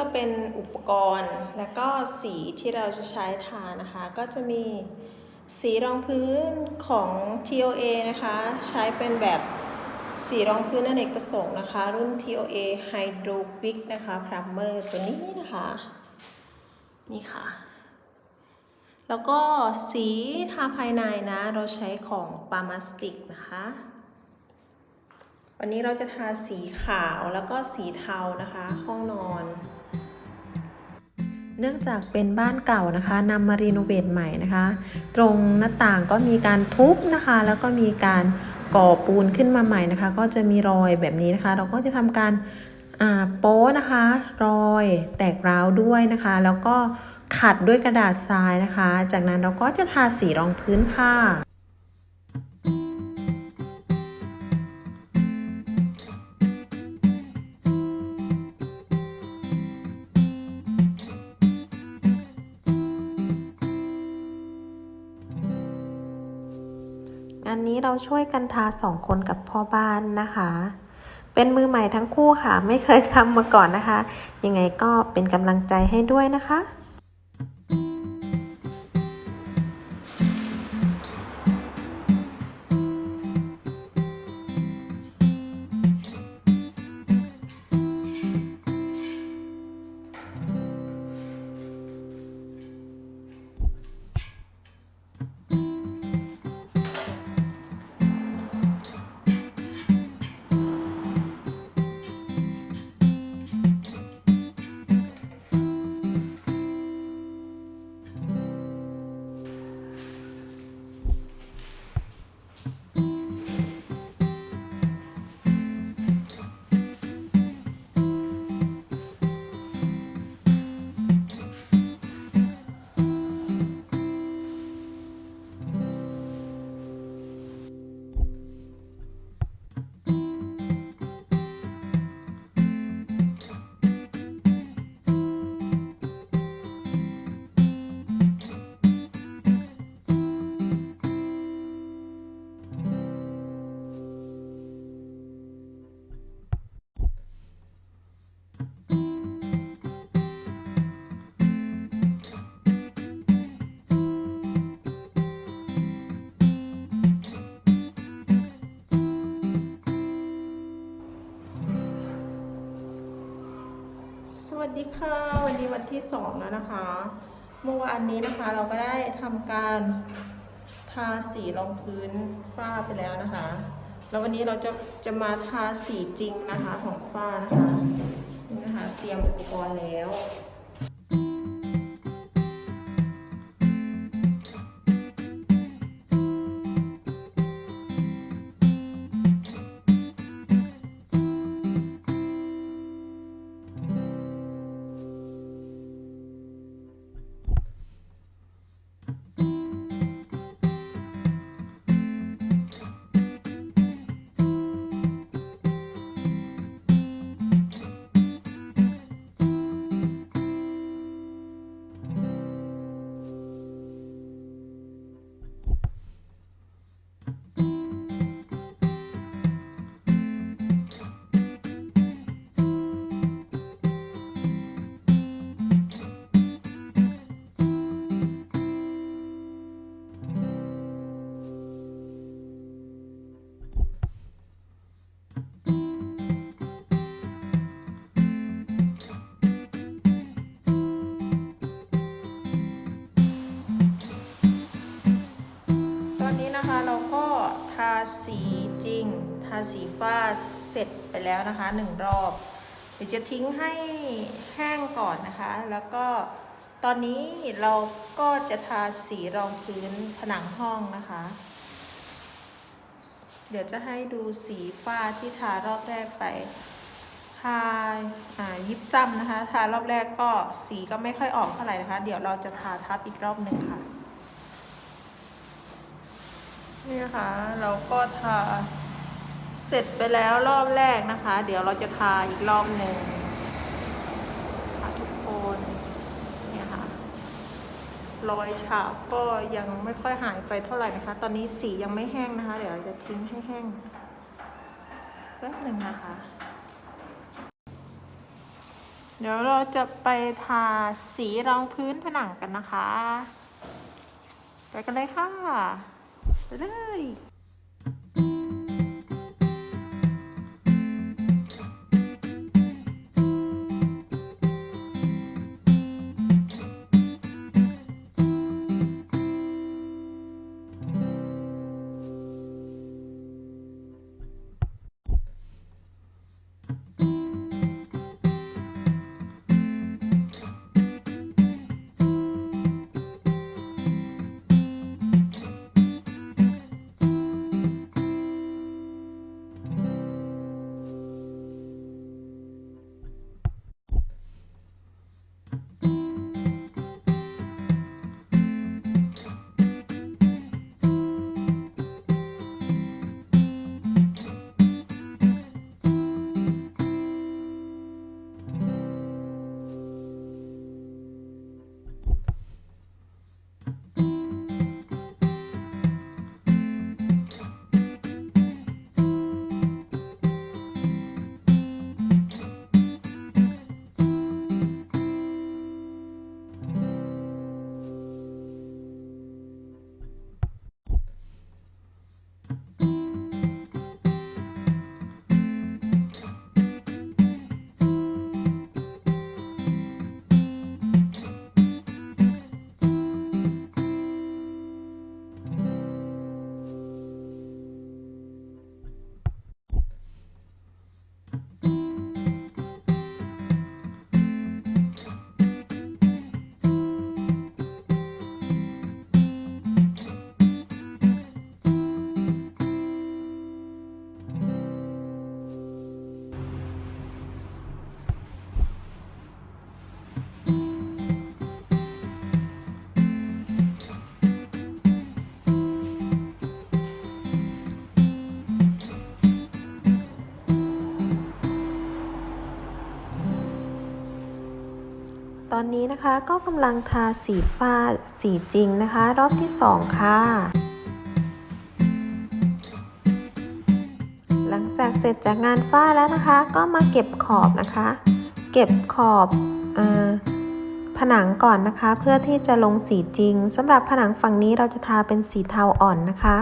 ก็เป็นอุปกรณ์แล้วก็สีที่เราจะใช้ทานะคะ ก็จะมีสีรองพื้นของ TOA นะคะ ใช้เป็นแบบสีรองพื้นอเนกประสงค์นะคะ รุ่น TOA Hydro Quick นะคะ Primer ตัวนี้นะคะ นี่ค่ะ แล้วก็สีทาภายในนะ เราใช้ของปามาสติกนะคะ วันนี้เราจะทาสีขาวแล้วก็สีเทานะคะ ห้องนอน เนื่องจากเป็นบ้านเก่านะคะนำมารีโนเวทใหม่นะคะ ตรงหน้าต่างก็มีการทุบนะคะ แล้วก็มีการก่อปูนขึ้นมาใหม่นะคะ ก็จะมีรอยแบบนี้นะคะ เราก็จะทำการโป๊นะคะ รอยแตกร้าวด้วยนะคะ แล้วก็ขัดด้วยกระดาษทรายนะคะ จากนั้นเราก็จะทาสีรองพื้นค่ะ เราช่วยกันทาสองคนกับพ่อบ้านนะคะ เป็นมือใหม่ทั้งคู่ค่ะ ไม่เคยทำมาก่อนนะคะ ยังไงก็เป็นกำลังใจให้ด้วยนะคะ สวัสดีค่ะ วันนี้วันที่สองแล้วนะคะ เมื่อวานนี้นะคะเราก็ได้ทำการทาสีรองพื้นฝ้าไปแล้วนะคะ แล้ววันนี้เราจะจะมาทาสีจริงนะคะของฝ้านะคะนี่นะคะ เตรียมอุปกรณ์แล้ว ทาสีฟ้าเสร็จไปแล้วนะคะหนึ่งรอบเดี๋ยวจะทิ้งให้แห้งก่อนนะคะ แล้วก็ตอนนี้เราก็จะทาสีรองพื้นผนังห้องนะคะ เดี๋ยวจะให้ดูสีฟ้าที่ทารอบแรกไปทาอ่ายิบซ้ำนะคะ ทารอบแรกก็สีก็ไม่ค่อยออกเท่าไหร่นะคะ เดี๋ยวเราจะทาทับอีกรอบหนึ่งค่ะ นี่นะคะ เราก็ทา เสร็จไปแล้วรอบแรกนะคะ เดี๋ยวเราจะทาอีกรอบหนึ่งค่ะทุกคนเนี่ยค่ะรอยฉาบก็ยังไม่ค่อยหายไปเท่าไหร่นะคะ ตอนนี้สียังไม่แห้งนะคะ เดี๋ยวเราจะทิ้งให้แห้งแป๊บหนึ่งนะคะ เดี๋ยวเราจะไปทาสีรองพื้นผนังกันนะคะ ไปกันเลยค่ะ ไปเลย นะคะ ก็กำลังทาสีฟ้าสีจริงนะคะ รอบที่สองค่ะ หลังจากเสร็จจากงานฝ้าแล้วนะคะ ก็มาเก็บขอบนะคะ เก็บขอบอผนังก่อนนะคะ เพื่อที่จะลงสีจริงสำหรับผนังฝั่งนี้เราจะทาเป็นสีเทาอ่อนนะคะ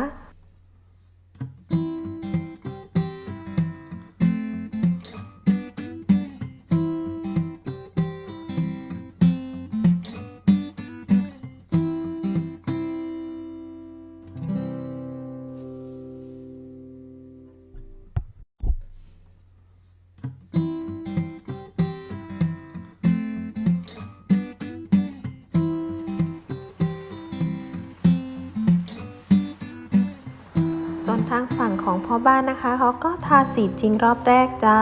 ฝั่งของพ่อบ้านนะคะ เขาก็ทาสีจริงรอบแรกจ้า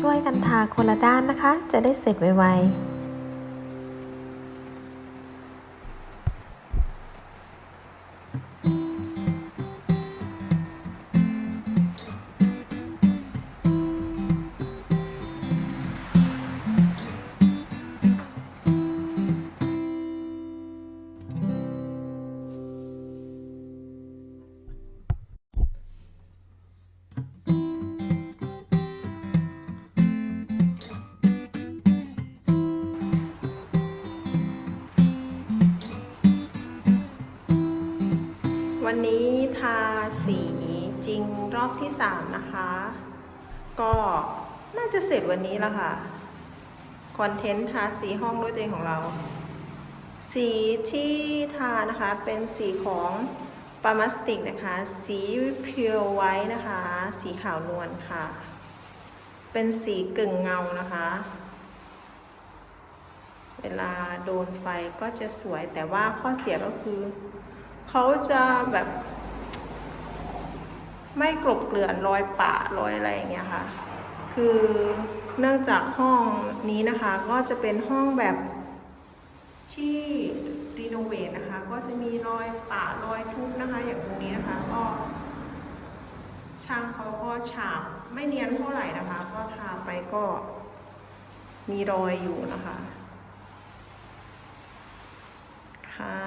ช่วยกันทาคนละด้านนะคะ จะได้เสร็จไวๆ วันนี้ทาสีจริงรอบที่สามนะคะ ก็น่าจะเสร็จวันนี้แล้วค่ะ คอนเทนต์ทาสีห้องด้วยตัวเองของเรา สีที่ทานะคะเป็นสีของปามาสติกนะคะ สีเพียวไว้นะคะ สีขาวนวลค่ะ เป็นสีกึ่งเงานะคะ เวลาโดนไฟก็จะสวยแต่ว่าข้อเสียก็คือ เขาจะแบบ ไม่กลบเกลื่อนรอยปะรอยอะไรอย่างเงี้ยค่ะ คือเนื่องจากห้องนี้นะคะ ก็จะเป็นห้องแบบที่รีโนเวทนะคะ ก็จะมีรอยปะรอยทุบนะคะ อย่างตรงนี้นะคะก็ช่างเขาก็ฉาบไม่เนียนเท่าไหร่นะคะ ก็ทาไปก็มีรอยอยู่นะคะ ค่ะ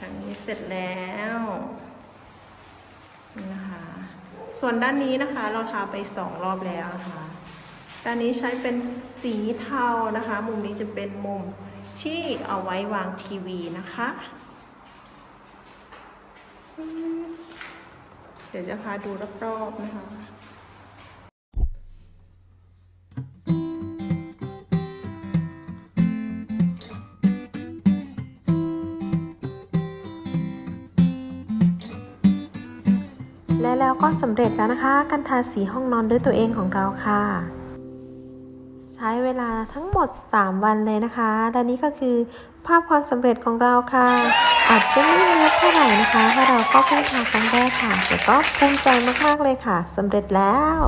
ทางนี้เสร็จแล้วนะคะ ส่วนด้านนี้นะคะเราทาไปสองรอบแล้วนะคะ ด้านนี้ใช้เป็นสีเทานะคะ มุมนี้จะเป็นมุมที่เอาไว้วางทีวีนะคะ เดี๋ยวจะพาดูรอบๆนะคะ และแล้วก็สำเร็จแล้วนะคะ การทาสีห้องนอนด้วยตัวเองของเราค่ะ ใช้เวลาทั้งหมด 3 วันเลยนะคะและนี้ก็คือภาพความสำเร็จของเราค่ะ อาจจะไม่เยอะเท่าไหร่นะคะเพราะเราก็เพิ่งทำครั้งแรกค่ะแต่ก็ภูมิใจมากๆเลยค่ะสำเร็จแล้ว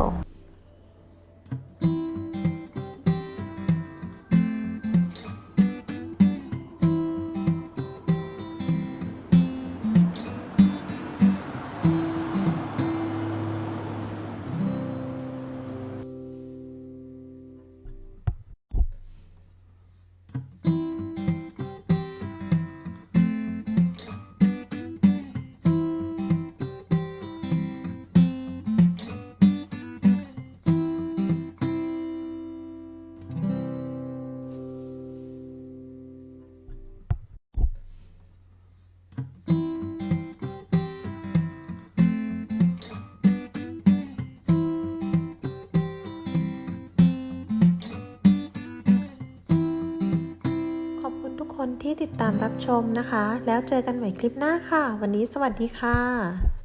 ที่ติดตามรับชมนะคะ แล้วเจอกันใหม่คลิปหน้าค่ะ วันนี้สวัสดีค่ะ